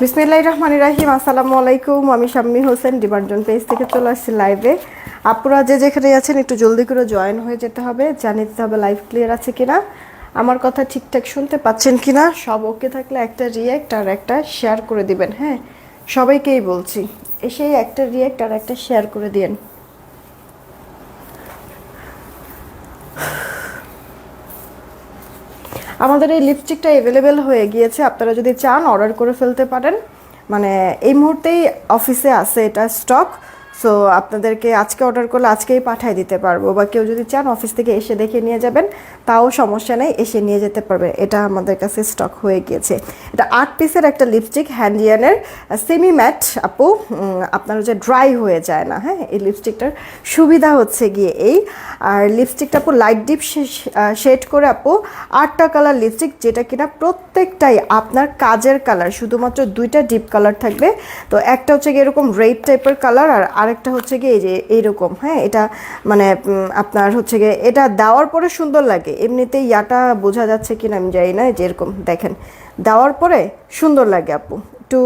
বিসমিল্লাহ রহমান রাহিম, আসসালামু আলাইকুম। আমি শাম্মী হোসেন ডিমার্জন পেজ থেকে চলে আসছি লাইভে। আপুরা যে যেখানে আছেন, একটু জলদি করে জয়েন হয়ে যেতে হবে। জানিয়ে দিতে হবে লাইভ ক্লিয়ার আছে কিনা। আমার কথা ঠিকঠাক শুনতে পাচ্ছেন কিনা? সব ওকে থাকলে একটা রিয়্যাক্ট আর একটা শেয়ার করে দিবেন হ্যাঁ? সবাইকেই বলছি, এসেই একটা রিয়্যাক্ট আর একটা শেয়ার করে দিয়েন। আমাদের এই লিপস্টিকটা অ্যাভেলেবেল হয়ে গিয়েছে। আপনারা যদি চান অর্ডার করে ফেলতে পারেন। মানে এই মুহূর্তেই অফিসে আছে এটা স্টক সো আপনাদেরকে আজকে অর্ডার করলে আজকেই পাঠিয়ে দিতে পারব। বা কেউ যদি চান অফিস থেকে এসে দেখে নিয়ে যাবেন, তাও সমস্যা নেই, এসে নিয়ে যেতে পারবে। এটা আমাদের কাছে স্টক হয়ে গিয়েছে। এটা আট পিসের একটা লিপস্টিক হ্যান্ডিয়ানের সেমি ম্যাট আপু আপনার যে ড্রাই হয়ে যায় না হ্যাঁ? এই লিপস্টিকটার সুবিধা হচ্ছে গিয়ে এই। আর লিপস্টিকটা আপু লাইট ডিপ শেড করে আপু আটটা কালার লিপস্টিক যেটা কিনা প্রত্যেকটাই আপনার কাজের কালার শুধুমাত্র দুইটা ডিপ কালার থাকবে। তো একটা হচ্ছে গিয়ে এরকম রেড টাইপের কালার আর আরেকটা হচ্ছে কি এই যে এইরকম হ্যাঁ? এটা মানে আপনার হচ্ছে গিয়ে এটা দেওয়ার পরে সুন্দর লাগে। এমনিতেই ইয়াটা বোঝা যাচ্ছে কিনা আমি জানি না যে এরকম দেখেন, দেওয়ার পরে সুন্দর লাগে আপু। একটু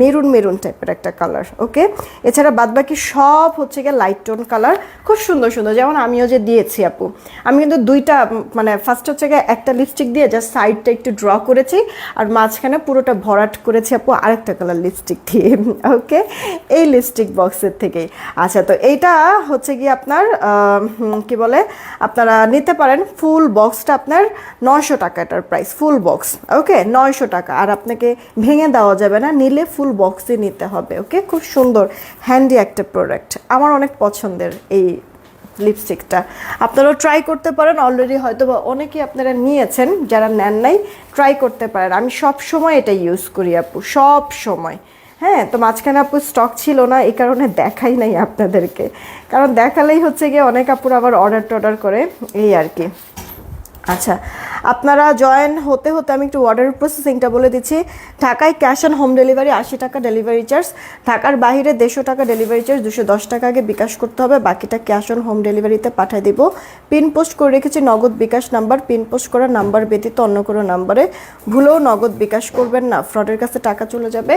মেরুন মেরুন টাইপের একটা কালার ওকে এছাড়া বাদবাকি সব হচ্ছে গিয়ে লাইট টোন কালার খুব সুন্দর সুন্দর। যেমন আমিও যে দিয়েছি আপু, আমি কিন্তু দুইটা মানে ফার্স্ট হচ্ছে গিয়ে একটা লিপস্টিক দিয়ে জাস্ট সাইডটা একটু ড্র করেছি, আর মাঝখানে পুরোটা ভরাট করেছি আপু, আরেকটা কালার লিপস্টিক দিয়ে ওকে এই লিপস্টিক বক্সের থেকে। আচ্ছা তো এইটা হচ্ছে গিয়ে আপনার কি বলে? আপনারা নিতে পারেন ফুল বক্সটা আপনার নয়শো টাকা এটার প্রাইস ফুল বক্স ওকে নয়শো টাকা। আর আপনাকে ভেঙে দেওয়া যাবে না, নিলে ফুল বক্সই নিতে হবে ওকে খুব সুন্দর হ্যান্ডি একটা প্রোডাক্ট আমার অনেক পছন্দের এই লিপস্টিকটা আপনারাও ট্রাই করতে পারেন অলরেডি হয়তো বা অনেকেই আপনারা নিয়েছেন, যারা নেন নাই ট্রাই করতে পারেন। আমি সব সময় এটা ইউজ করি আপু, সব সময়। হ্যাঁ তো মাঝখানে আপু স্টক ছিল না, এই কারণে দেখাই নাই আপনাদেরকে। কারণ দেখালেই হচ্ছে গিয়ে অনেক আপুর আবার অর্ডার টর্ডার করে, এই আর কি। আচ্ছা আপনারা জয়েন হতে হতে আমি একটু অর্ডার প্রসেসিংটা বলে দিচ্ছি। ঢাকায় ক্যাশ অন হোম ডেলিভারি আশি টাকা ডেলিভারি চার্জ ঢাকার বাইরে দেড়শো টাকা ডেলিভারি চার্জ দুশো দশ টাকা আগে বিকাশ করতে হবে, বাকিটা ক্যাশ অন হোম ডেলিভারিতে পাঠিয়ে দিব। পিন পোস্ট করে রেখেছি Nagad bKash number pin post করা নাম্বার ব্যতীত অন্য কোনো নাম্বারে ভুলেও নগদ বিকাশ করবেন না ফ্রডের কাছে টাকা চলে যাবে,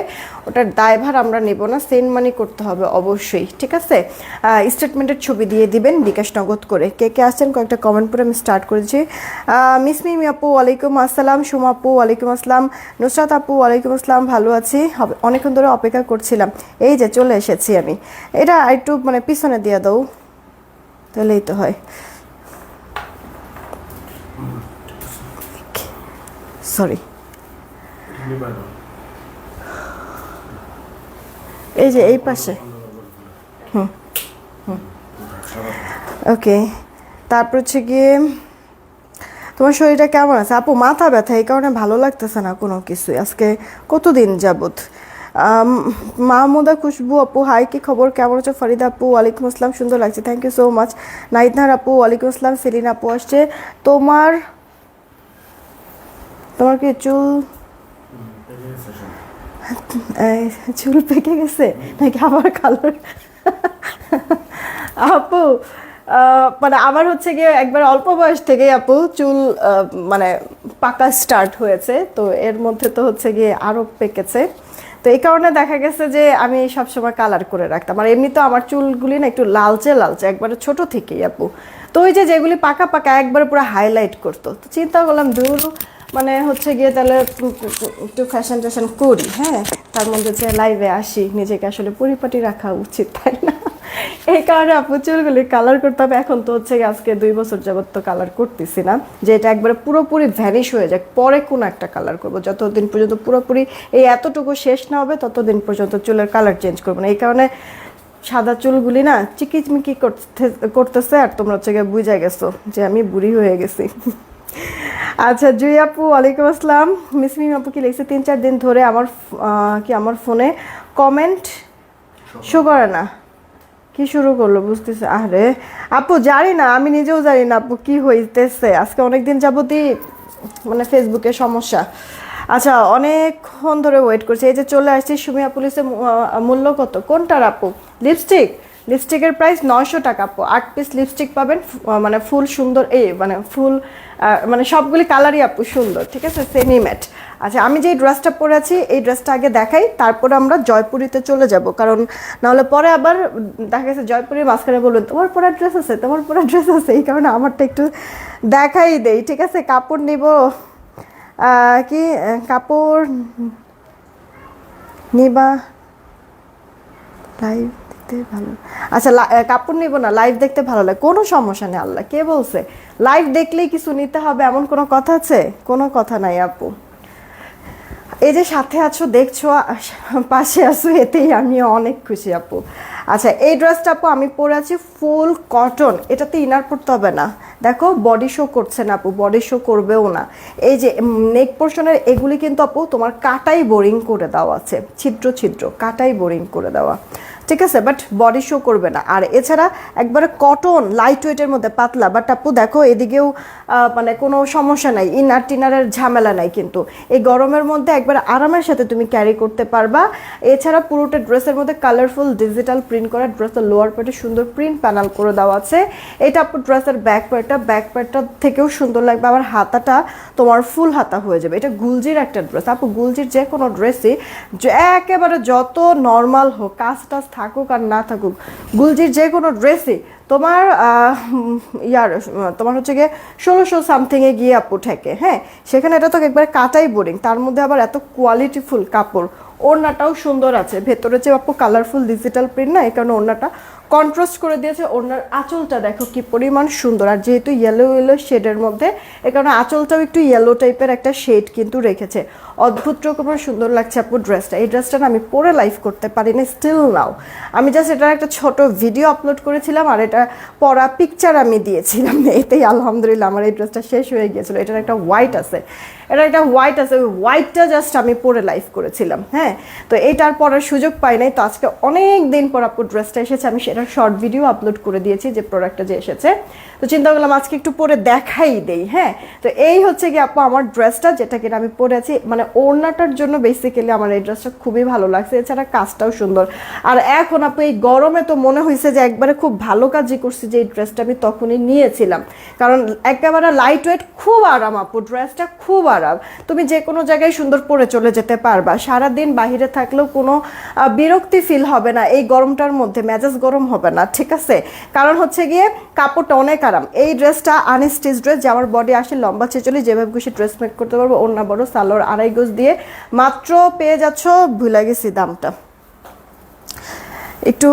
ওটার দায়ভার আমরা নেব না সেন্ড মানি করতে হবে অবশ্যই, ঠিক আছে? স্টেটমেন্টের ছবি দিয়ে দিবেন বিকাশ নগদ করে। কে কে আসছেন কয়েকটা কমেন্ট করে আমি স্টার্ট করেছি। মিসমি আপু, ওয়ালাইকুম আসসালাম, সোমা আপু, ওয়ালাইকুম আসসালাম, নুসরাত আপু, ওয়ালাইকুম আসসালাম, ভালো আছি। অনেকক্ষণ ধরে অপেক্ষা করছিলাম। এই যে চলে এসেছি আমি। এটা একটু মানে পিছনে দিয়ে দাও। তাহলেই তো হয়। সরি এই যে, এই পাশে। হুম হুম। ওকে তারপর হচ্ছে গিয়ে তোমার শরীরটা কেমন আছে? আপু, মাথা ব্যথা, এই কারণে ভালো লাগতেছে না কোনো কিছুই। আজকে কতদিন যাবত মাহমুদা খুশবু আপু হাই কি খবর? কেমন আছে? ফরিদা আপু, ওয়ালাইকুম আসসালাম, সুন্দর লাগছে। থ্যাংক ইউ সো মাচ নাইদনার আপু, ওয়ালাইকুম আসসালাম, সেলিন আপু আসছে। তোমার তোমার কি চুল চুল পেকে গেছে? নাকি আবার কালার আপু মানে আমার হচ্ছে গিয়ে একবার অল্প বয়স থেকে আপু চুল মানে পাকা স্টার্ট হয়েছে, তো এর মধ্যে তো হচ্ছে গিয়ে আরও পেকেছে। তো এই কারণে দেখা গেছে যে আমি সবসময় কালার করে রাখতাম। আর এমনি তো আমার চুলগুলি না একটু লালচে লালচে, একবারে ছোট থেকেই আপু। তো ওই যে যেগুলি পাকা পাকা, একবারে পুরো হাইলাইট করতো। তো চিন্তা করলাম, দূর মানে হচ্ছে গিয়ে তাহলে একটু ফ্যাশন ট্যাশন করি হ্যাঁ? তার মধ্যে যে লাইভে আসি, নিজেকে আসলে পরিপাটি রাখা উচিত, তাই না? এই কারণে আপু চুলগুলি কালার করতে হবে। এখন তো হচ্ছে আজকে দুই বছর যাবত তো কালার করতেছি না। যে এটা একবারে পুরোপুরি ভ্যানিশ হয়ে যাক পরে কোন একটা কালার করব। যতদিন পর্যন্ত পুরোপুরি এই এতটুকু শেষ না হবে ততদিন পর্যন্ত চুলের কালার চেঞ্জ করব না। এই কারণে সাদা চুলগুলি না চিকিচমিকি করতে করতেছে আর তোমরা হচ্ছে গিয়ে বুঝে গেছো যে আমি বুড়ি হয়ে গেছি। আচ্ছা জুই আপু ওয়ালাইকুম আসসালাম। মিসমিম আপু কি লিখছে তিন চার দিন ধরে আমার কি আমার ফোনে কমেন্ট শো করে না কি শুরু করল বুঝতেছে? আরে, আপু জানি না, আমি নিজেও জানি না আপু কি হইতেছে। আজকে অনেক দিন যাবতই মানে ফেসবুকে সমস্যা। আচ্ছা অনেকক্ষণ ধরে ওয়েট করছি। এই যে চলে আসছি সুমিয়া পুলিশের মূল্য কত? কোনটার আপু? লিপস্টিক লিপস্টিকের প্রাইস নয়শো টাকা আট পিস লিপস্টিক পাবেন মানে ফুল সুন্দর, এই মানে ফুল মানে সবগুলি কালারই আপু সুন্দর, ঠিক আছে? সেমি ম্যাট আচ্ছা আমি যেই ড্রেসটা পরে আছি, এই ড্রেসটা আগে দেখাই, তারপরে আমরা জয়পুরিতে চলে যাব। কারণ নাহলে পরে আবার দেখা গেছে জয়পুরের মাঝখানে বলবেন তোমার পরে ড্রেস আছে, তোমার পরে ড্রেস আছে। এই কারণে আমারটা একটু দেখাই দেই, ঠিক আছে? কাপড় নিব কি, কাপড় নিবা লাইভ দেখতে ভালো। আচ্ছা কাপড় নিব না লাইভ দেখতে ভালো লাগে। কোনো সমস্যা নেই, আল্লাহ, কে বলছে? লাইভ দেখলেই কিছু নিতে হবে, এমন কোনো কথা আছে? কোনো কথা নাই, আপু। এই যে সাথে আছো, দেখছ পাশে আছো, এতেই আমি অনেক খুশি, আপু। আচ্ছা এই ড্রেসটা আপু, আমি পরে আছি ফুল কটন এটাতে ইনার পড়তে হবে না। দেখো বডি শো করছে না আপু বডি শো করবেও না। এই যে নেক পোর্শনের এগুলি কিন্তু আপু, তোমার কাটাই বোরিং করে দেওয়া আছে। ছিদ্র ছিদ্র, কাটাই বোরিং করে দেওয়া। ঠিক আছে বাট বডি শো করবে না। আর এছাড়া একবারে কটন লাইট ওয়েটের মধ্যে পাতলা বাট আপু, দেখো, এদিকেও মানে কোনো সমস্যা নাই ইনার টিনারের ঝামেলা নাই কিন্তু। এই গরমের মধ্যে একবারে আরামের সাথে তুমি ক্যারি করতে পারবা। এছাড়া পুরোটা ড্রেসের মধ্যে কালারফুল ডিজিটাল প্রিন্ট করা ড্রেসের লোয়ার পার্টে সুন্দর প্রিন্ট প্যানেল করে দেওয়া আছে। এটা আপনার ড্রেসের ব্যাক পার্টটা ব্যাক পার্টটা থেকেও সুন্দর লাগবে। আবার হাতাটা তোমার ফুল হাতা হয়ে যাবে। এটা গুলজির একটা ড্রেস আপু গুলজির যে কোনো ড্রেসই একেবারে যত নর্মাল হোক, কাজ টাজ থাকুক আর না থাকুক, গুলজির যে কোনো ড্রেসই তোমার ইয়ার, তোমার হচ্ছে গিয়ে ষোলোশো সামথিংয়ে গিয়ে আপু ঠেকে হ্যাঁ? সেখানে এটা তো একবার কাটাই বোরিং তার মধ্যে আবার এত কোয়ালিটিফুল কাপড়। ওড়নাটাও সুন্দর আছে, ভেতরে যে আপু কালারফুল ডিজিটাল প্রিন্ট না, এই কারণে ওড়নাটা কন্ট্রাস্ট করে দিয়েছে ওনার আঁচলটা। দেখো কি পরিমাণ সুন্দর। আর যেহেতু ইয়েলো ইয়েলো শেডের মধ্যে, এ কারণে আঁচলটাও একটু ইয়েলো টাইপের একটা শেড কিন্তু রেখেছে। অদ্ভুত রকমের সুন্দর লাগছে আপু ড্রেসটা এই ড্রেসটা আমি পরে লাইভ করতে পারিনি স্টিল নাও আমি জাস্ট এটার একটা ছোট ভিডিও আপলোড করেছিলাম আর এটা পরা পিকচার আমি দিয়েছিলাম। এতেই আলহামদুলিল্লাহ আমার এই ড্রেসটা শেষ হয়ে গিয়েছিল। এটার একটা হোয়াইট আছে। এটা একটা হোয়াইট আছে, ওই হোয়াইটটা জাস্ট আমি পরে লাইভ করেছিলাম হ্যাঁ? তো এইটার পরার সুযোগ পাই নাই, তো আজকে অনেক দিন পর আপু ড্রেসটা এসেছে, আমি সেটার শর্ট ভিডিও আপলোড করে দিয়েছি, যে প্রোডাক্টটা যে এসেছে। তো চিন্তা করলাম আজকে একটু পরে দেখাই দেই হ্যাঁ? তো এই হচ্ছে কি আপু আমার ড্রেসটা যেটা কিনা আমি পরে আছি মানে ওড়নাটার জন্য বেসিক্যালি আমার এই ড্রেসটা খুবই ভালো লাগছে, এছাড়া কাজটাও সুন্দর। আর এখন আপু এই গরমে তো মনে হয়েছে যে একবারে খুব ভালো কাজই করছি, যে এই ড্রেসটা আমি তখনই নিয়েছিলাম। কারণ একেবারে লাইট ওয়েট খুব আরাম আপু ড্রেসটা খুব আরাম তুমি যে কোনো জায়গায় সুন্দর পরে চলে যেতে পারবা। সারাদিন বাহিরে থাকলেও কোনো বিরক্তি ফিল হবে না। এই গরমটার মধ্যে মেজাজ গরম হবে না, ঠিক আছে? কারণ হচ্ছে গিয়ে কাপড়টা অনেক আরাম। এই ড্রেসটা আনস্টিচ ড্রেস যে আমার বডি আসে লম্বা ছেচলি, যেভাবে খুশি ড্রেস মেক করতে পারব অন্য বড়, সালোয়ার আড়াই গোজ দিয়ে। মাত্র পেয়ে যাচ্ছ, ভুলে গেছি দামটা। একটু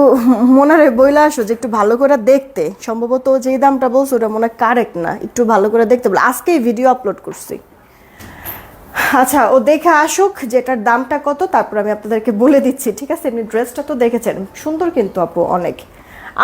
মনে হয় বইলা আসো যে একটু ভালো করে দেখতে। সম্ভবত যেই দামটা বলছো, ওটা মনে কারেক্ট না। একটু ভালো করে দেখতে বলে। আজকেই ভিডিও আপলোড করছি। আচ্ছা ও দেখে আসুক যেটার দামটা কত, তারপর আমি আপনাদেরকে বলে দিচ্ছি, ঠিক আছে? এমনি ড্রেসটা তো দেখেছেন, সুন্দর কিন্তু আপু, অনেক।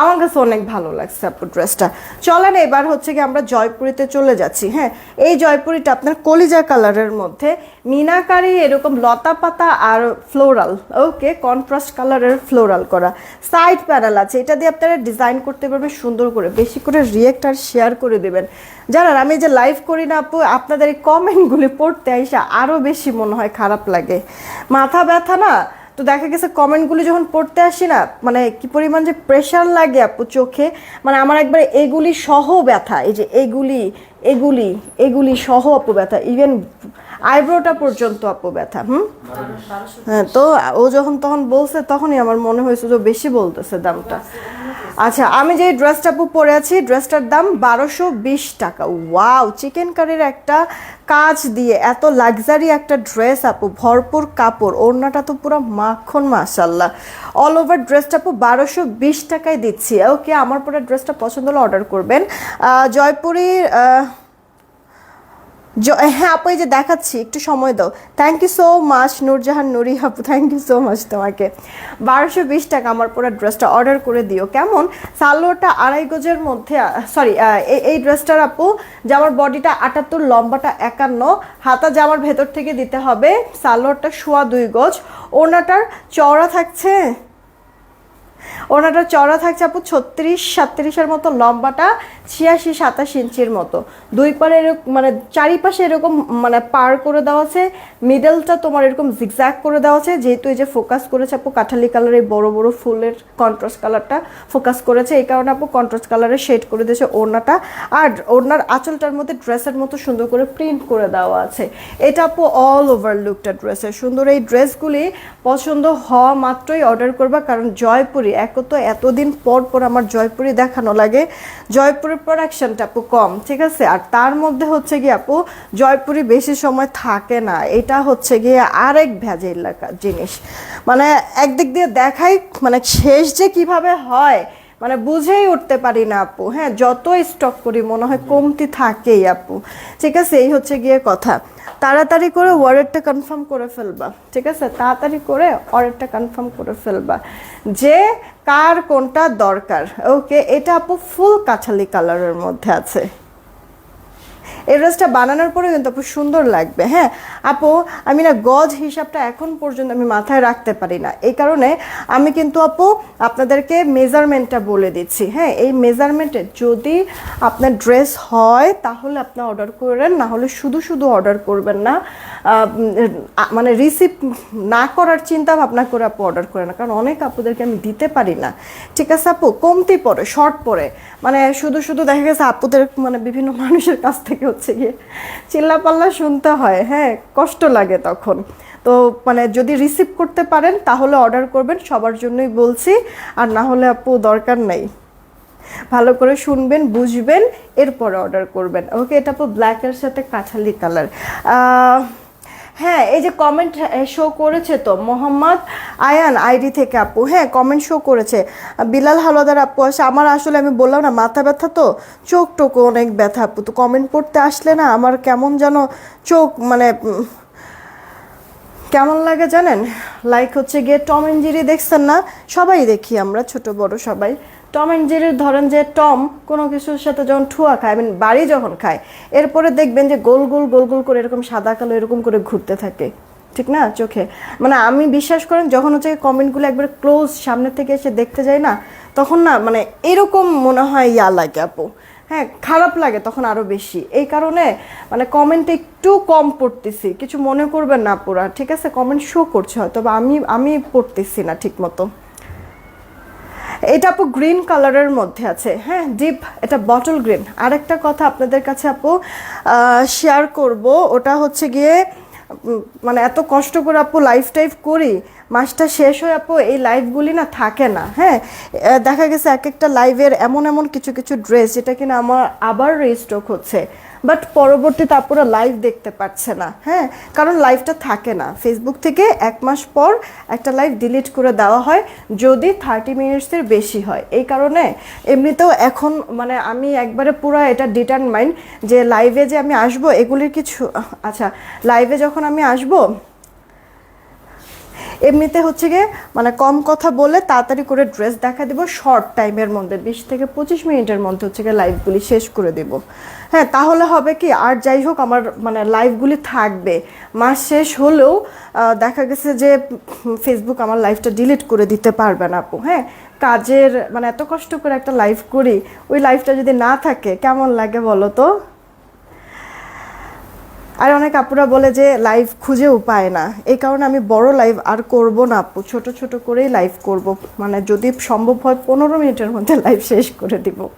আমার কাছে অনেক ভালো লাগছে আপু ড্রেসটা চলেন, এবার হচ্ছে কি আমরা জয়পুরিতে চলে যাচ্ছি হ্যাঁ? এই জয়পুরিটা আপনার কলিজা কালারের মধ্যে মিনাকারি এরকম লতা পাতা আর ফ্লোরাল ওকে কন্ট্রাস্ট কালারের ফ্লোরাল করা। সাইড প্যানেল আছে, এটা দিয়ে আপনারা ডিজাইন করতে পারবেন, সুন্দর করে, বেশি করে রিয়েক্ট আর শেয়ার করে দেবেন। জানান, আমি যে লাইভ করি না আপু, আপনাদের এই কমেন্টগুলি পড়তে আইসা আরও বেশি মনে হয় খারাপ লাগে। মাথা ব্যথা না? তো দেখা গেছে কমেন্টগুলি যখন পড়তে আসি না মানে কি পরিমাণ যে প্রেশার লাগে আপু চোখে মানে আমার একবার এগুলি সহ ব্যথা, এই যে এগুলি এগুলি এগুলি সহ আপু ব্যথা ইভেন আইব্রোটা পর্যন্ত আপু ব্যথা, হুম? হ্যাঁ তো ও যখন তখন বলছে, তখনই আমার মনে হয়েছে যে বেশি বলতেছে দামটা। আচ্ছা আমি যে ড্রেসটা আপু পরে আছি ড্রেসটার দাম বারোশো বিশ টাকা। ওয়াও চিকেন কারির একটা কাজ দিয়ে এত লাক্সারি একটা ড্রেস আপু, ভরপুর কাপড়, ওড়নাটা তো পুরো মাখন মাশাল্লাহ অল ওভার ড্রেসটা আপু বারোশো বিশ টাকায় দিচ্ছি। ওকে, আমার পরে ড্রেসটা পছন্দ হলে অর্ডার করবেন। জয়পুরীর হ্যাঁ আপু, এই যে দেখাচ্ছি, একটু সময় দাও। Thank you so much Nurjahan, Nuri আপু থ্যাংক ইউ সো মাচ তোমাকে। বারোশো বিশ টাকা আমার পুরো ড্রেসটা অর্ডার করে দিও। কেমন? সালোয়ারটা আড়াই গজের মধ্যে সরি এই ড্রেসটার আপু জামার বডিটা আটাত্তর, লম্বাটা একান্ন, হাতা জামার ভেতর থেকে দিতে হবে, সালোয়ারটা শোয়া দুই গজ ওনাটার চওড়া থাকছে ওনাটা চড়া থাকছে আপু ছত্রিশ সাতত্রিশের মতো, লম্বাটা ছিয়াশি, সাতাশ ইঞ্চির মতো। দুই পারে এরকম মানে চারিপাশে এরকম মানে পার করে দেওয়া আছে মিডলটা তোমার এরকম জিগজ্যাগ করে দেওয়া আছে, যেহেতু এই যে ফোকাস করেছে আপু কাঠালি কালার এই বড় বড় ফুলের কন্ট্রাস্ট কালারটা ফোকাস করেছে, এই কারণে আপু কন্ট্রাস্ট কালারের শেড করে দিয়েছে ওড়নাটা। আর ওড়নার আঁচলটার মধ্যে ড্রেসের মতো সুন্দর করে প্রিন্ট করে দেওয়া আছে। এটা আপু অল ওভার লুকটা ড্রেসের সুন্দর এই ড্রেসগুলি পছন্দ হওয়া মাত্রই অর্ডার করবা, কারণ জয়পুরি এক তো এতদিন পর পর আমার জয়পুরি দেখানো লাগে। জয়পুরের প্রোডাকশনটা আপু কম, ঠিক আছে? আর তার মধ্যে হচ্ছে গিয়ে আপু, জয়পুরি বেশি সময় থাকে না। এটা হচ্ছে গিয়ে আরেক ভেজের জিনিস। মানে একদিক দিয়ে দেখাই মানে শেষ যে কীভাবে হয় মানে বুঝেই উঠতে পারি না আপু। হ্যাঁ যত স্টক করি, মনে হয় কমতি থাকেই আপু। ঠিক আছে, এই হচ্ছে গিয়ে কথা। তাড়াতাড়ি করে ওয়ারেটটা কনফার্ম করে ফেলবা। ঠিক আছে, তাড়াতাড়ি করে অর্ডারটা কনফার্ম করে ফেলবা যে কার কোনটা দরকার। ওকে এটা আপু ফুল কাছালি কালারের মধ্যে আছে। এই ড্রেসটা বানানোর পরে কিন্তু আপু সুন্দর লাগবে হ্যাঁ? আপু, আমি না গজ হিসাবটা এখন পর্যন্ত আমি মাথায় রাখতে পারি না। এই কারণে আমি কিন্তু আপু আপনাদেরকে মেজারমেন্টটা বলে দিচ্ছি হ্যাঁ? এই মেজারমেন্টে যদি আপনার ড্রেস হয়, তাহলে আপনি অর্ডার করেন, না হলে শুধু শুধু অর্ডার করবেন না। মানে রিসিভ না করার চিন্তা ভাবনা করে আপু অর্ডার করেন না, কারণ অনেক আপুদেরকে আমি দিতে পারি না। ঠিক আছে আপু? কমতি পড়ে শর্ট পড়ে মানে শুধু শুধু দেখা গেছে আপুদের মানে বিভিন্ন মানুষের কাছ থেকে হচ্ছে গিয়ে চিল্লাপাল্লা শুনতে হয় হ্যাঁ কষ্ট লাগে তখন। তো মানে যদি রিসিভ করতে পারেন, তাহলে অর্ডার করবেন, সবার জন্যই বলছি, আর না হলে আপু দরকার নেই। ভালো করে শুনবেন, বুঝবেন, এরপরে অর্ডার করবেন। ওকে এটা আপু ব্ল্যাকের সাথে কাঁঠালি কালার হ্যাঁ এই যে কমেন্ট শো করেছে তো মোহাম্মদ আয়ান আইডি থেকে আপু। হ্যাঁ কমেন্ট শো করেছে। বিলাল হালদার আপু আসে, আমার আসলে আমি বললাম না, মাথা ব্যথা তো? চোখ টোক অনেক ব্যথা আপু, তো কমেন্ট পড়তে আসলে না, আমার কেমন যেন চোখ মানে কেমন লাগে জানেন? লাইক হচ্ছে গিয়ে টম এন্ড দেখছেন না? সবাই দেখি আমরা, ছোট, বড় সবাই। টম এন্ড জেরির ধরেন যে টম কোনো কিছুর সাথে যখন ঠুয়া খায় মানে বাড়ি যখন খায়, এরপরে দেখবেন যে গোল গোল গোল গোল করে এরকম সাদা, কালো, এরকম করে ঘুরতে থাকে। ঠিক না? চোখে। মানে আমি বিশ্বাস করেন, যখন হচ্ছে কমেন্টগুলো একবার ক্লোজ সামনে থেকে এসে দেখতে যাই না, তখন না মানে এরকম মনে হয় ইয়া লাগে আপু। হ্যাঁ খারাপ লাগে তখন আরও বেশি। এই কারণে মানে কমেন্ট একটু কম পড়তেছি। কিছু মনে করবেন না পুরা। ঠিক আছে? কমেন্ট শো করছে হয়তো বা আমি আমি পড়তেছি না ঠিক মতো এটা আপু গ্রিন কালারের মধ্যে আছে। হ্যাঁ ডিপ এটা বটল গ্রিন আরেকটা কথা আপনাদের কাছে আপু শেয়ার করব, ওটা হচ্ছে গিয়ে মানে এত কষ্ট করে আপু লাইফ টাইফ করি, মাসটা শেষ হয়ে আপু এই লাইভগুলি না থাকে না। হ্যাঁ দেখা গেছে এক একটা লাইভের এমন এমন কিছু কিছু ড্রেস যেটা কিনা আমার আবার রিস্টক হচ্ছে। বাট পরবর্তী আপুরা লাইভ দেখতে পারছে না। হ্যাঁ কারণ লাইভটা থাকে না। ফেসবুক থেকে এক মাস পর একটা লাইভ ডিলিট করে দেওয়া হয়, যদি থার্টি মিনিটসের বেশি হয়। এই কারণে এমনিতেও এখন মানে আমি একবারে পুরো এটা ডিটারমাইন্ড যে লাইভে যে আমি আসব, এগুলির কিছু আচ্ছা লাইভে যখন আমি আসব এমনিতে হচ্ছে গিয়ে মানে কম কথা বলে তাড়াতাড়ি করে ড্রেস দেখা দিব শর্ট টাইমের মধ্যে, বিশ থেকে পঁচিশ মিনিটের মধ্যে হচ্ছে গিয়ে লাইভগুলি শেষ করে দেব। হ্যাঁ তাহলে হবে কি, আর যাই হোক, আমার মানে লাইভগুলি থাকবে। মাস শেষ হলেও দেখা গেছে যে ফেসবুক আমার লাইভটা ডিলিট করে দিতে পারবে না আপু হ্যাঁ? কাজের মানে এত কষ্ট করে একটা লাইভ করি, ওই লাইভটা যদি না থাকে, কেমন লাগে বলো তো? আর অনেক আপুরা বলে যে লাইভ খুঁজে উপায় না। এই কারণে আমি বড় লাইভ আর করব না আপু। ছোট ছোট করেই লাইভ করব। মানে যদি সম্ভব হয় পনেরো মিনিটের মধ্যে লাইভ শেষ করে দিব।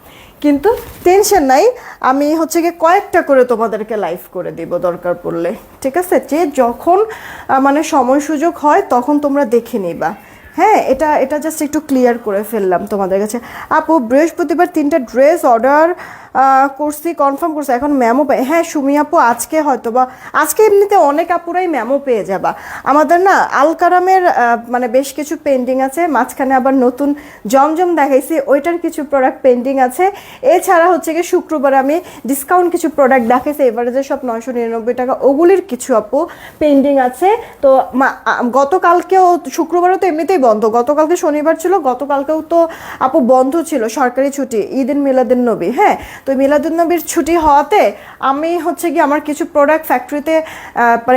কিন্তু টেনশন নাই। আমি হচ্ছে গিয়ে কয়েকটা করে তোমাদেরকে লাইভ করে দিব দরকার পড়লে। ঠিক আছে? যে যখন মানে সময় সুযোগ হয়, তখন তোমরা দেখে নিবা। হ্যাঁ এটা এটা জাস্ট একটু ক্লিয়ার করে ফেললাম তোমাদের কাছে। আপু, বৃহস্পতিবার তিনটা ড্রেস অর্ডার করছি কনফার্ম করছি, এখন ম্যামও পাই হ্যাঁ সুমি আপু, আজকে হয়তো বা আজকে এমনিতে অনেক আপুরাই ম্যামও পেয়ে যাবা। আমাদের না, আলকারামের মানে বেশ কিছু পেন্ডিং আছে, মাঝখানে আবার নতুন জমজম দেখাইছি, ওইটার কিছু প্রোডাক্ট পেন্ডিং আছে। এছাড়া হচ্ছে কি শুক্রবার আমি ডিসকাউন্ট কিছু প্রোডাক্ট দেখাইছি এবারে যে সব নয়শো নিরানব্বই টাকা, ওগুলির কিছু আপু পেন্ডিং আছে। তো গতকালকেও, শুক্রবারও তো এমনিতেই বন্ধ। গতকালকে শনিবার ছিল, গতকালকেও তো আপু বন্ধ ছিল, সরকারি ছুটি ঈদিন মিলাদিন নবী হ্যাঁ? তো মিলাদুন নবীর ছুটি হওয়াতে আমি হচ্ছে কি আমার কিছু প্রোডাক্ট ফ্যাক্টরিতে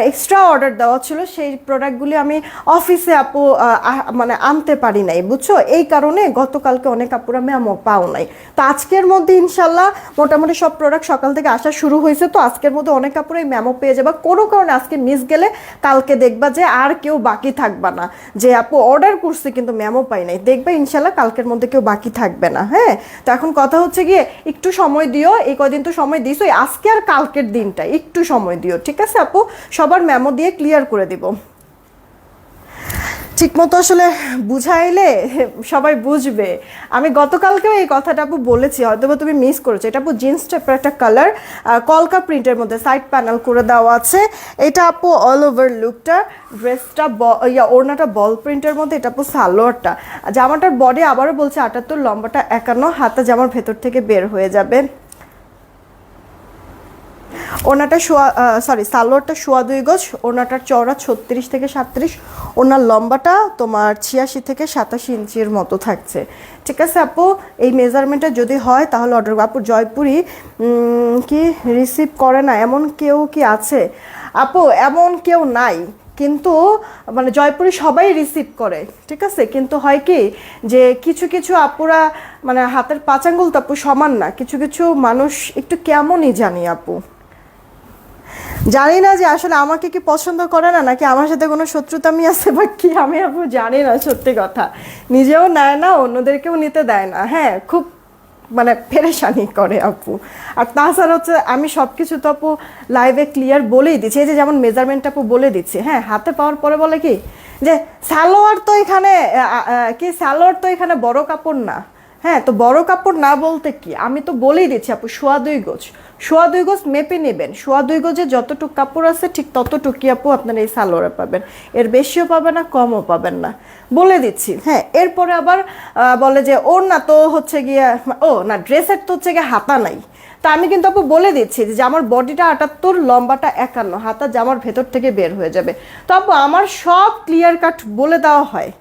এক্সট্রা অর্ডার দেওয়া ছিল, সেই প্রোডাক্টগুলি আমি অফিসে আপু মানে আনতে পারি নাই, বুঝছ? এই কারণে গতকালকে অনেক আপুরা মেমো পাও নাই। তো আজকের মধ্যে ইনশাল্লাহ মোটামুটি সব প্রোডাক্ট সকাল থেকে আসা শুরু হয়েছে, তো আজকের মধ্যে অনেক আপুরাই মেমো পেয়ে যাবে। কোনো কারণে আজকে মিস গেলে কালকে দেখবা যে আর কেউ বাকি থাকবা না, যে আপু অর্ডার করছে কিন্তু ম্যামও পাই নাই। দেখবে ইনশাল্লাহ কালকের মধ্যে কেউ বাকি থাকবে না হ্যাঁ? তো এখন কথা হচ্ছে গিয়ে, একটু সময় দিও, এই কদিন তো সময় দিস ওই আজকে আর কালকের দিনটা, একটু সময় দিও, ঠিক আছে আপু? সবার ম্যামও দিয়ে ক্লিয়ার করে দিব। ঠিকমতো আসলে বুঝাইলে সবাই বুঝবে। আমি গতকালকেও এই কথাটা আপু বলেছি হয়তো তুমি মিস করেছ। এটা আপু জিন্স টাইপের একটা কালার কলকা প্রিন্টের মধ্যে সাইড প্যানেল করে দেওয়া আছে। এটা আপু অল ওভার লুকটা ড্রেসটা ইয়া, ওড়নাটা বল প্রিন্টের মধ্যে, এটা আপু সালোয়ারটা। জামাটার বডি আবারও বলছে আটাত্তর, লম্বাটা একান্ন হাতে জামার ভেতর থেকে বের হয়ে যাবে। ওনাটা শোয়া সরি সালোয়ারটা শোয়া দুই গজ, ওনাটার চওড়া ছত্রিশ থেকে সাতত্রিশ, ওনার লম্বাটা তোমার ছিয়াশি থেকে সাতাশি ইঞ্চির মতো থাকছে। ঠিক আছে আপু? এই মেজারমেন্টটা যদি হয়, তাহলে অর্ডার, আপু জয়পুরি কি রিসিভ করে না, এমন কেউ কি আছে? আপু, এমন কেউ নাই, কিন্তু মানে জয়পুরে সবাই রিসিভ করে, ঠিক আছে? কিন্তু হয় কি যে কিছু কিছু আপুরা মানে হাতের পাঁচ আঙ্গুল তো আপু সমান না, কিছু কিছু মানুষ একটু কেমনই জানি আপু। জানি না যে আসলে আমাকে কি পছন্দ করে না, নাকি আমার সাথে কোনো শত্রুতামি আছে, বা কি আমি আপু জানি না সত্যি কথা। নিজেও নেয় না, অন্যদেরকেও নিতে দেয় না। হ্যাঁ খুব মানে ফেরেশানি করে আপু আর তাছাড়া হচ্ছে আমি সব কিছু তো আপু লাইভে ক্লিয়ার বলেই দিচ্ছি। এই যে যেমন মেজারমেন্ট আপু বলে দিচ্ছি হ্যাঁ হাতে পাওয়ার পরে বলে কি? যে সালোয়ার তো এখানে কি সালোয়ার তো এখানে বড় কাপড় না। হ্যাঁ তো বড় কাপড় না বলতে কি? আমি তো বলেই দিচ্ছি আপু সোয়া দুই গোজ সোয়া দুই গোজ মেপে নেবেন। সোয়া দুই গোজে যতটুকু কাপড় আছে ঠিক ততটুকুই আপু আপনার এই সালোয়ারে পাবেন। এর বেশিও পাবেন না, কমও পাবেন না। বলে দিচ্ছি হ্যাঁ এরপরে আবার বলে যে ওর না তো হচ্ছে গিয়ে, ও না, ড্রেসের তো হচ্ছে গিয়ে হাতা নাই। তা আমি কিন্তু আপু বলে দিচ্ছি যে আমার বডিটা আটাত্তর, লম্বাটা একান্ন, হাতা জামার ভেতর থেকে বের হয়ে যাবে। তো আপু, আমার সব ক্লিয়ার কাট বলে দেওয়া হয়।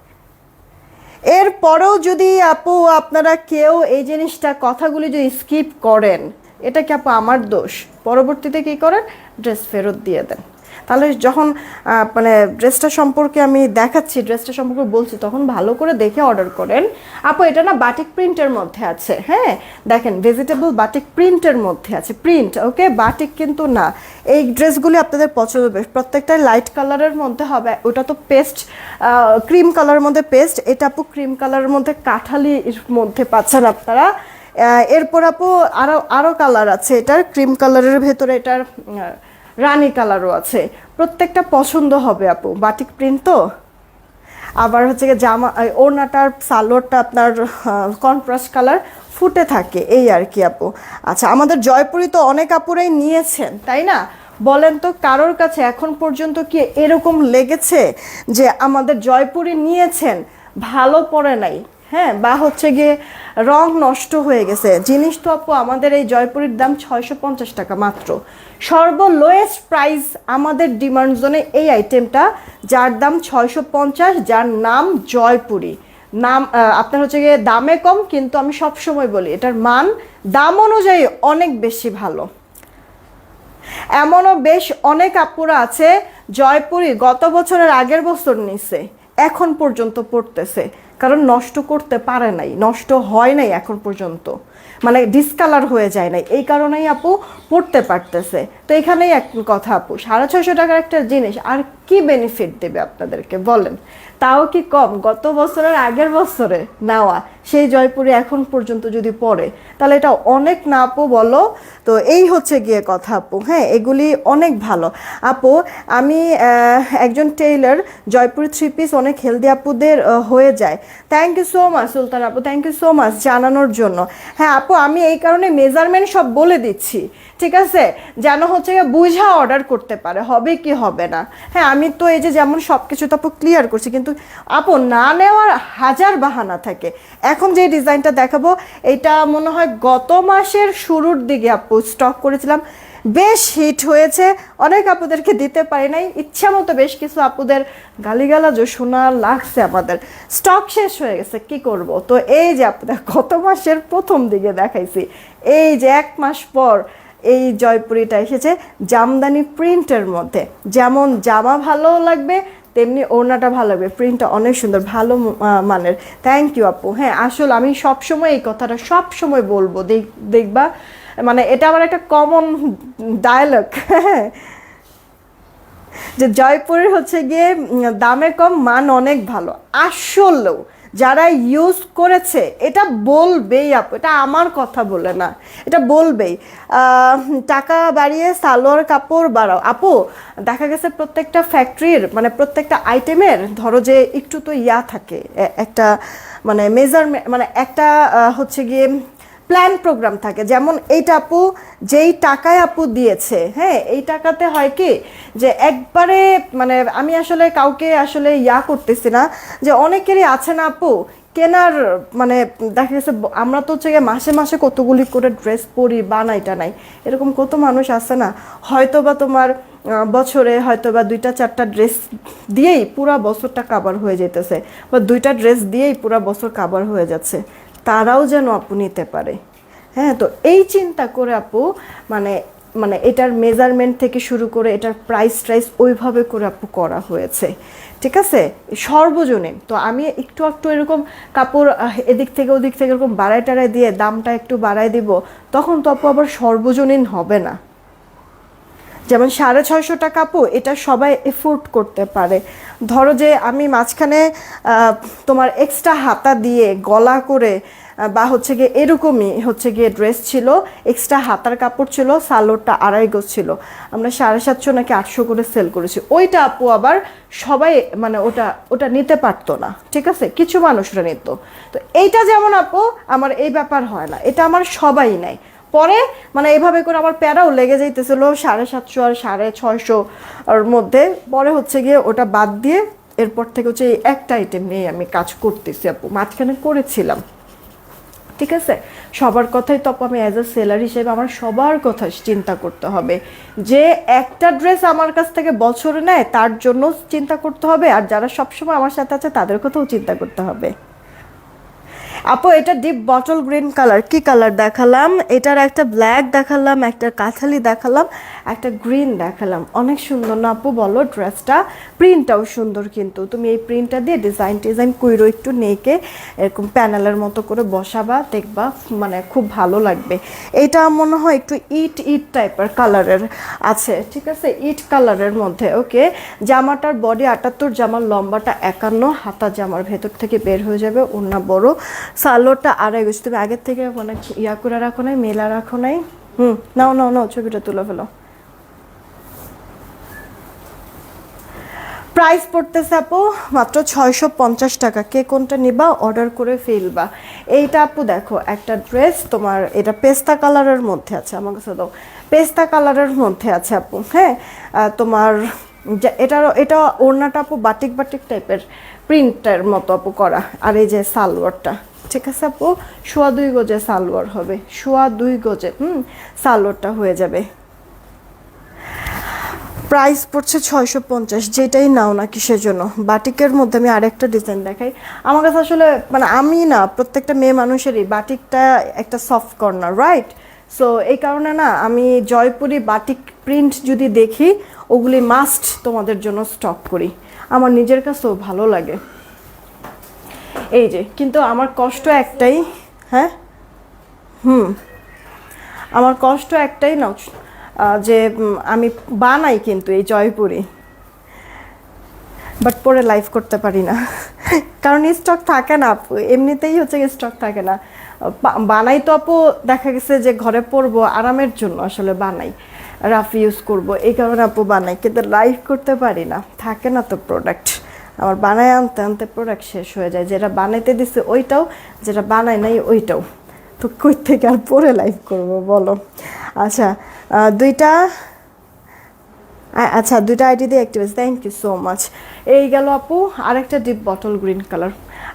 এরপরেও যদি আপু, আপনারা কেউ এই জিনিসটা, কথাগুলি যদি স্কিপ করেন, এটা কি আপু আমার দোষ? পরবর্তীতে কি করেন? ড্রেস ফেরত দিয়ে দেন। তাহলে যখন মানে ড্রেসটা সম্পর্কে আমি দেখাচ্ছি, ড্রেসটা সম্পর্কে বলছি, তখন ভালো করে দেখে অর্ডার করেন। আপু, এটা না বাটিক প্রিন্টের মধ্যে আছে হ্যাঁ? দেখেন ভেজিটেবল বাটিক প্রিন্টের মধ্যে আছে প্রিন্ট ওকে বাটিক কিন্তু না। এই ড্রেসগুলি আপনাদের পছন্দ হবে। প্রত্যেকটাই লাইট কালারের মধ্যে হবে। ওটা তো পেস্ট ক্রিম কালারের মধ্যে পেস্ট এটা আপু ক্রিম কালারের মধ্যে কাঠালির মধ্যে পাচ্ছেন আপনারা। এরপর আপু আরও আরও কালার আছে। এটার ক্রিম কালারের ভেতরে এটার রানী কালারও আছে। প্রত্যেকটা পছন্দ হবে আপু। বাটিক প্রিন্ট তো? আবার হচ্ছে জামা ওড়নাটার সালোয়ারটা আপনার কনট্রাস্ট কালার ফুটে থাকে। এই আর কি আপু। আচ্ছা আমাদের জয়পুরি তো অনেক আপুরাই নিয়েছেন, তাই না? বলেন তো, কারোর কাছে এখন পর্যন্ত কি এরকম লেগেছে যে আমাদের জয়পুরি নিয়েছেন? ভালো পড়ে নাই। হ্যাঁ বা হচ্ছে গিয়ে রং নষ্ট হয়ে গেছে। জিনিস তো আপু আমাদের এই জয়পুরির দাম ছয়শো পঞ্চাশ টাকা মাত্র। সর্ব লোয়েস্ট প্রাইস আমাদের ডিমান্ড জোনে এই আইটেমটা যার দাম ছয়শো পঞ্চাশ, যার নাম জয়পুরি। নাম আপনার হচ্ছে গিয়ে দামে কম, কিন্তু আমি সব সময় বলি, এটার মান দাম অনুযায়ী অনেক বেশি ভালো। এমনও বেশ অনেক আপুরা আছে, জয়পুরি গত বছরের আগের বছর নিছে, এখন পর্যন্ত পড়তেছে। কারণ নষ্ট করতে পারে নাই, নষ্ট হয় নাই এখন পর্যন্ত। মানে ডিসকালার হয়ে যায় নাই, এই কারণেই আপু পড়তে পারতেছে। তো এখানেই এক কথা আপু, সাড়ে ছয়শো টাকার একটা জিনিস আর কি বেনিফিট দেবে আপনাদেরকে? বলেন। তাও কি কম? গত বছরের আগের বছরে নেওয়া, সেই জয়পুরে এখন পর্যন্ত যদি পড়ে, তাহলে এটা অনেক না আপু বলো? তো এই হচ্ছে গিয়ে কথা আপু হ্যাঁ এগুলি অনেক ভালো। আপু, আমি একজন টেইলার, জয়পুরি থ্রি পিস অনেক হেলদি আপুদের হয়ে যায়। Thank you so much Sultan আপু থ্যাংক ইউ সো মাচ জানানোর জন্য। হ্যাঁ আপু, আমি এই কারণে মেজারমেন্ট সব বলে দিচ্ছি। ঠিক আছে? যেন হচ্ছে বুঝা অর্ডার করতে পারে। হবে কি হবে না? হ্যাঁ আমি তো এই যে যেমন সব কিছু তো আপু ক্লিয়ার করছি, কিন্তু আপু না নেওয়ার হাজার বাহানা থাকে। এখন যে ডিজাইনটা দেখাবো, এটা মনে হয় গত মাসের শুরুর দিকে আপু স্টক করেছিলাম। বেশ হিট হয়েছে। অনেক আপুদেরকে দিতে পারি নাই। ইচ্ছা মতো বেশ কিছু আপুদের গালিগালাজও শোনা লাগছে আমাদের। স্টক শেষ হয়ে গেছে, কি করব? তো এই যে আপনাদের গত মাসের প্রথম দিকে দেখাইছি, এই যে এক মাস পর এই জয়পুরিটা এসেছে জামদানি প্রিন্টের মধ্যে। যেমন জামা ভালো লাগবে, তেমনি ওড়নাটা ভালো লাগবে। প্রিন্টটা অনেক সুন্দর, ভালো মানের। থ্যাংক ইউ আপু। হ্যাঁ আসলে আমি সবসময় এই কথাটা সব সময় বলব। দেখ- দেখবা মানে এটা আমার একটা কমন ডায়ালগ হ্যাঁ যে জয়পুরের হচ্ছে গিয়ে দামে কম, মান অনেক ভালো। আসলেও যারা ইউজ করেছে, এটা বলবেই আপু, এটা আমার কথা বলে না, এটা বলবেই। টাকা বাড়িয়ে সালোয়ার কাপড় বাড়াও। আপু, দেখা গেছে প্রত্যেকটা ফ্যাক্টরির মানে প্রত্যেকটা আইটেমের ধরো যে একটু তো ইয়া থাকে একটা মানে মেজারমেন্ট মানে একটা হচ্ছে গিয়ে প্ল্যান প্রোগ্রাম থাকে। যেমন এইটা আপু, যেই টাকায় আপু দিয়েছে হ্যাঁ এই টাকাতে হয় কি যে একবারে মানে আমি আসলে কাউকে আসলে ইয়া করতেছি না যে অনেকেরই আছে না আপু, কেনার মানে দেখা গেছে আমরা তো হচ্ছে মাসে মাসে কতগুলি করে ড্রেস পরি বানাই টানাই এরকম কত মানুষ আছে না? হয়তো বা তোমার বছরে হয়তো বা দুইটা চারটা ড্রেস দিয়েই পুরা বছরটা কাবার হয়ে যেতেছে বা দুইটা ড্রেস দিয়েই পুরা বছর কাবার হয়ে যাচ্ছে। তারাও যেন আপু নিতে পারে। হ্যাঁ তো এই চিন্তা করে আপু মানে মানে এটার মেজারমেন্ট থেকে শুরু করে এটার প্রাইস ট্রাইস ওইভাবে করে আপু করা হয়েছে। ঠিক আছে? সর্বজনীন। তো আমি একটু একটু এরকম কাপড় এদিক থেকে ওদিক থেকে এরকম বাড়ায় টাড়ায় দিয়ে দামটা একটু বাড়ায় দিব, তখন তো আপু আবার সর্বজনীন হবে না। যেমন সাড়ে ছয়শো টাকা আপু, এটা সবাই এফোর্ড করতে পারে। ধরো যে আমি মাঝখানে তোমার এক্সট্রা হাতা দিয়ে গলা করে বা হচ্ছে গিয়ে এরকমই হচ্ছে গিয়ে ড্রেস ছিল এক্সট্রা হাতার কাপড় ছিল, সালোয়ারটা আড়াই গজ ছিল। আমরা সাড়ে সাতশো নাকি আটশো করে সেল করেছি। ওইটা আপু আবার সবাই মানে ওটা ওটা নিতে পারতো না, ঠিক আছে? কিছু মানুষরা নিত। তো এইটা যেমন আপু, আমার এই ব্যাপার হয় না। এটা আমার সবাই নেয়। পরে মানে এভাবে করে আমার প্যারাও লেগে যাইতেছিল সাড়ে সাতশো আর সাড়ে ছয়শো আর মধ্যে। পরে হচ্ছে গিয়ে ওটা বাদ দিয়ে এরপর থেকে হচ্ছে এই একটা আইটেম নিয়ে আমি কাজ করতেছি আপু, মাঝখানে করেছিলাম। ঠিক আছে? সবার কথাই তো আমি অ্যাজ এ সেলার হিসেবে আমার সবার কথা চিন্তা করতে হবে। যে একটা ড্রেস আমার কাছ থেকে বছরে নেয়, তার জন্য চিন্তা করতে হবে। আর যারা সবসময় আমার সাথে আছে, তাদের কথাও চিন্তা করতে হবে। আপু, এটা ডিপ বটল গ্রিন কালার কি কালার দেখালাম? এটার একটা ব্ল্যাক দেখালাম, একটা কাঁঠালি দেখালাম, একটা গ্রিন দেখালাম। অনেক সুন্দর না আপু? বলো ড্রেসটা প্রিন্টটাও সুন্দর কিন্তু। তুমি এই প্রিন্টটা দিয়ে ডিজাইন টিজাইন কুইরো একটু নেকে। এরকম প্যানেলের মতো করে বসাবা, দেখবা মানে খুব ভালো লাগবে। এটা মনে হয় একটু ইট ইট টাইপের কালারের আছে, ঠিক আছে? ইট কালারের মধ্যে, ওকে? জামাটার বডি আটাত্তর, জামার লম্বাটা একান্ন, হাতা জামার ভেতর থেকে বের হয়ে যাবে, ওড়না বড়। সালোয়ারটা আড়াই গেছে তুমি আগের থেকে মানে ইয়া করে রাখো নাই, মেলা রাখো নাই। হুম, নাও নাও নাও, ছবিটা তুলে ফেলো। প্রাইস পড়তেছে আপু মাত্র ছয়শো পঞ্চাশ টাকা। কে কোনটা নিবা অর্ডার করে ফেলবা। এইটা আপু দেখো, একটা ড্রেস তোমার, এটা পেস্তা কালারের মধ্যে আছে, আমার কাছে দাও। পেস্তা কালারের মধ্যে আছে আপু হ্যাঁ? তোমার যা- এটার, এটা ওড়নাটা আপু বাটিক বাটিক টাইপের প্রিন্টের মতো আপু করা, আর এই যে সালোয়ারটা। ঠিক আছে আপু? সোয়া দুই গজে সালোয়ার হবে। সোয়া দুই গজে, হুম? সালোয়ারটা হয়ে যাবে। প্রাইস পড়ছে ছয়শো পঞ্চাশ, যেটাই নাও না কিসের জন্য? বাটিকের মধ্যে আমি আরেকটা ডিজাইন দেখাই। আমার কাছে আসলে মানে আমি না, প্রত্যেকটা মেয়ে মানুষেরই বাটিকটা একটা সফট কর্নার রাইট সো এই কারণে না, আমি জয়পুরি বাটিক প্রিন্ট যদি দেখি, ওগুলি মাস্ট তোমাদের জন্য স্টক করি। আমার নিজের কাছেও ভালো লাগে। এই যে, কিন্তু আমার কষ্ট একটাই হ্যাঁ? হুম। আমার কষ্ট একটাই না যে আমি বানাই কিন্তু এই জয়পুরি। বাট পরে লাইভ করতে পারি না। কারণ স্টক থাকে না আপু, এমনিতেই হচ্ছে স্টক থাকে না। বানাই তো আপু, দেখা গেছে যে ঘরে পরবো, আরামের জন্য আসলে বানাই। রাফ ইউজ করব, এই কারণে আপু বানাই, কিন্তু লাইভ করতে পারি না, থাকে না তো প্রোডাক্ট আমার বানায় আনতে আনতে প্রোডাক্ট শেষ হয়ে যায়। যেটা বানাইতে দিছে ওইটাও, যেটা বানায় নাই ওইটাও। তো কই থেকে আর পরে লাইভ করব, বলো? আচ্ছা দুইটা আচ্ছা দুইটা আইডি দিয়ে অ্যাক্টিভ আছে থ্যাংক ইউ সো মাচ এই গেল আপু, আরেকটা ডিপ বটল গ্রিন কালার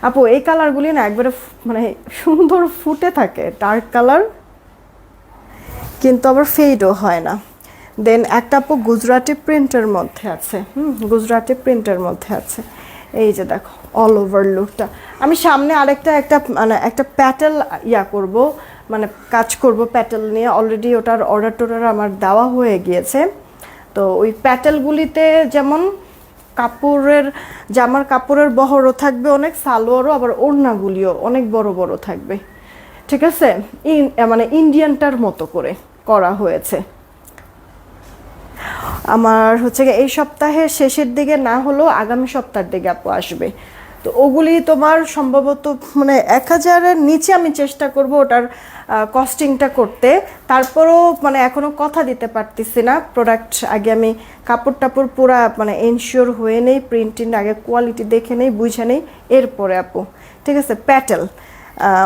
আপু, এই কালারগুলি না একবারে মানে সুন্দর ফুটে থাকে ডার্ক কালার কিন্তু আবার ফেডও হয় না। দেন একটা আপু গুজরাটি প্রিন্টের মধ্যে আছে। হুম গুজরাটি প্রিন্টের মধ্যে আছে। এই যে দেখো অল ওভার লুকটা আমি সামনে আরেকটা একটা মানে একটা প্যাটেল ইয়া করব মানে কাজ করব প্যাটেল নিয়ে। অলরেডি ওটার অর্ডার টোডার আমার দেওয়া হয়ে গিয়েছে। তো ওই প্যাটেলগুলিতে যেমন কাপড়ের, জামার কাপড়ের বহরও থাকবে অনেক, সালোয়ারও, আবার ওড়নাগুলিও অনেক বড় বড় থাকবে। ঠিক আছে? ইন মানে ইন্ডিয়ানটার মতো করে করা হয়েছে। আমার হচ্ছে এই সপ্তাহের শেষের দিকে না হলেও আগামী সপ্তাহের দিকে আপু আসবে। তো ওগুলি তোমার সম্ভবত মানে এক হাজারের নিচে আমি চেষ্টা করব ওটার কস্টিংটা করতে। তারপরও মানে এখনও কথা দিতে পারতেছি না। প্রোডাক্ট আগে আমি কাপড় টাপড় পুরা মানে এনশিওর হয়ে নেই প্রিন্টিং আগে কোয়ালিটি দেখে নেই, বুঝে নেই। এরপরে আপু, ঠিক আছে? প্যাটেল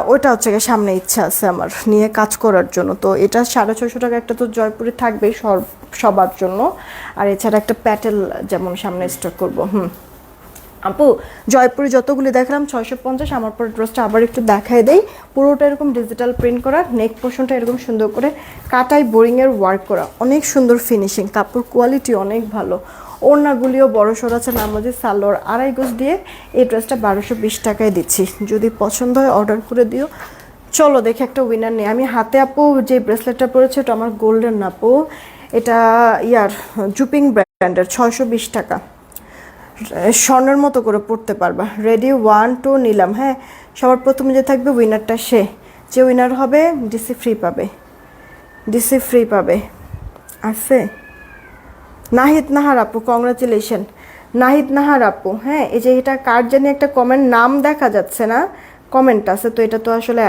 ওইটা হচ্ছে গিয়ে সামনে ইচ্ছা আছে আমার, নিয়ে কাজ করার জন্য। তো এটা সাড়ে ছশো টাকা একটা তো জয়পুরে থাকবেই সব- সবার জন্য। আর এছাড়া একটা প্যাটেল যেমন সামনে স্টক করব, হুম। আপু, জয়পুরে যতগুলি দেখলাম, ছয়শো পঞ্চাশ, আমার পর ড্রেসটা আবার একটু দেখাই দেই। পুরোটা এরকম ডিজিটাল প্রিন্ট করা নেক পোর্শনটা এরকম সুন্দর করে কাটাই বোরিংয়ের ওয়ার্ক করা। অনেক সুন্দর ফিনিশিং কাপড় কোয়ালিটি অনেক ভালো। ওড়নাগুলিও বড় সড় আছে। নামাজি সালোয়ার আড়াই গোজ দিয়ে এই ড্রেসটা বারোশো বিশ টাকায় দিচ্ছি। যদি পছন্দ হয় অর্ডার করে দিও। চলো দেখি একটা উইনার নেই আমি হাতে আপু যে ব্রেসলেটটা পরেছে ওটা আমার গোল্ডেন আপু। এটা ইয়ার জুপিং ব্র্যান্ডের ছয়শো বিশ টাকা। স্বর্ণের মতো করে পড়তে পারবা। রেডি ওয়ান টু নিলাম হ্যাঁ? সবার প্রথমে যে থাকবে উইনারটা সে। যে উইনার হবে ডিসি ফ্রি পাবে। ডিসি ফ্রি পাবে। আছে? নাহিদ নাহার আপু কংগ্রাচুলেশন নাহিদ নাহার আপু হ্যাঁ এই যে এটা কার জানি একটা কমেন্ট নাম দেখা যাচ্ছে না কমেন্ট আছে, তো এটা তো আসলে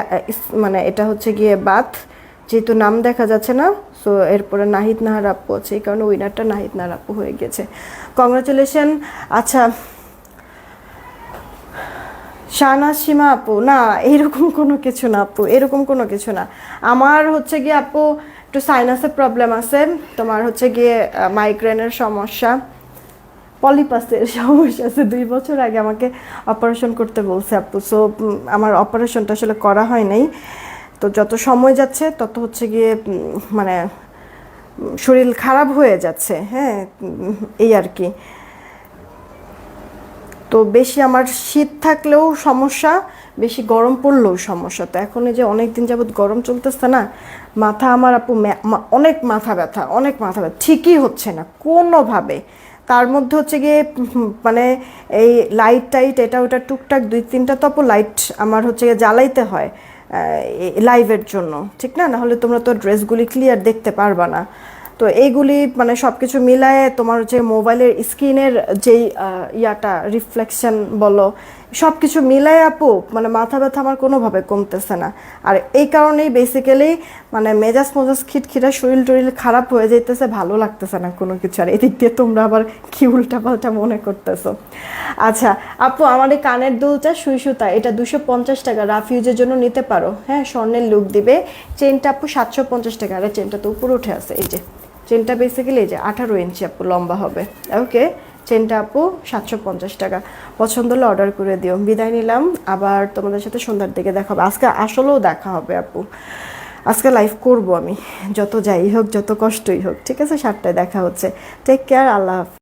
মানে এটা হচ্ছে গিয়ে বাত, যেহেতু নাম দেখা যাচ্ছে না সো এরপরে নাহিদ নাহার আপু আছে, এই কারণে উইনারটা নাহিদ নাহার আপু হয়ে গেছে। কংগ্রাচুলেশন আচ্ছা শাহনাজ সীমা আপু, না, এরকম কোনো কিছু না আপু, এরকম কোনো কিছু না। আমার হচ্ছে গিয়ে আপু একটু সাইনাসের প্রবলেম আছে। তোমার হচ্ছে গিয়ে মাইগ্রেনের সমস্যা পলিপাসের সমস্যা আছে। দুই বছর আগে আমাকে অপারেশন করতে বলছে আপু। সো আমার অপারেশনটা আসলে করা হয় নাই। তো যত সময় যাচ্ছে, তত হচ্ছে গিয়ে মানে শরীর খারাপ হয়ে যাচ্ছে। হ্যাঁ এই আর কি। তো বেশি আমার শীত থাকলেও সমস্যা বেশি গরম পড়লেও সমস্যা। তো এখন এই যে অনেক দিন যাবত গরম চলতেছে না, মাথা আমার আপু অনেক মাথা ব্যথা, অনেক মাথা ব্যথা, ঠিকই হচ্ছে না কোনোভাবে। তার মধ্যে হচ্ছে গিয়ে মানে এই লাইট টাইট এটা ওটা টুকটাক দুই তিনটা তো লাইট আমার হচ্ছে গিয়ে জ্বালাইতে হয় লাইভের জন্য। ঠিক না? নাহলে তোমরা তো ড্রেসগুলি ক্লিয়ার দেখতে পারবা না। তো এইগুলি মানে সব কিছু মিলায়ে তোমার যে মোবাইলের স্ক্রিনের যেই ইয়াটা রিফ্লেকশন বলো সব কিছু মিলায় আপু মানে মাথা ব্যথা আমার কোনোভাবে কমতেছে না। আর এই কারণেই বেসিক্যালি মানে মেজাজ মজাজ খিটখিটা শরীর টরিল খারাপ হয়ে যাইতেছে, ভালো লাগতেছে না কোনো কিছু। আর এদিক দিয়ে তোমরা আবার কি উল্টা পাল্টা মনে করতেছো? আচ্ছা আপু, আমার এই কানের দুলটা সুই সুতা, এটা দুশো পঞ্চাশ টাকা। রাফিউজের জন্য নিতে পারো। হ্যাঁ স্বর্ণের লুক দিবে। চেনটা আপু সাতশো পঞ্চাশ টাকা। আর, চেনটা তো উপরে উঠে আছে। এই যে, চেনটা বেসিক্যালি এই যে আঠারো ইঞ্চি আপু লম্বা হবে। ওকে চেনটা আপু, সাতশো পঞ্চাশ টাকা। পছন্দ হলে অর্ডার করে দিও। বিদায় নিলাম। আবার তোমাদের সাথে সন্ধ্যার দিকে দেখা হবে। আজকে আসলেও দেখা হবে আপু। আজকে লাইফ করব আমি। যত যাই হোক, যত কষ্টই হোক। ঠিক আছে? সাতটায় দেখা হচ্ছে। টেক কেয়ার আল্লাহ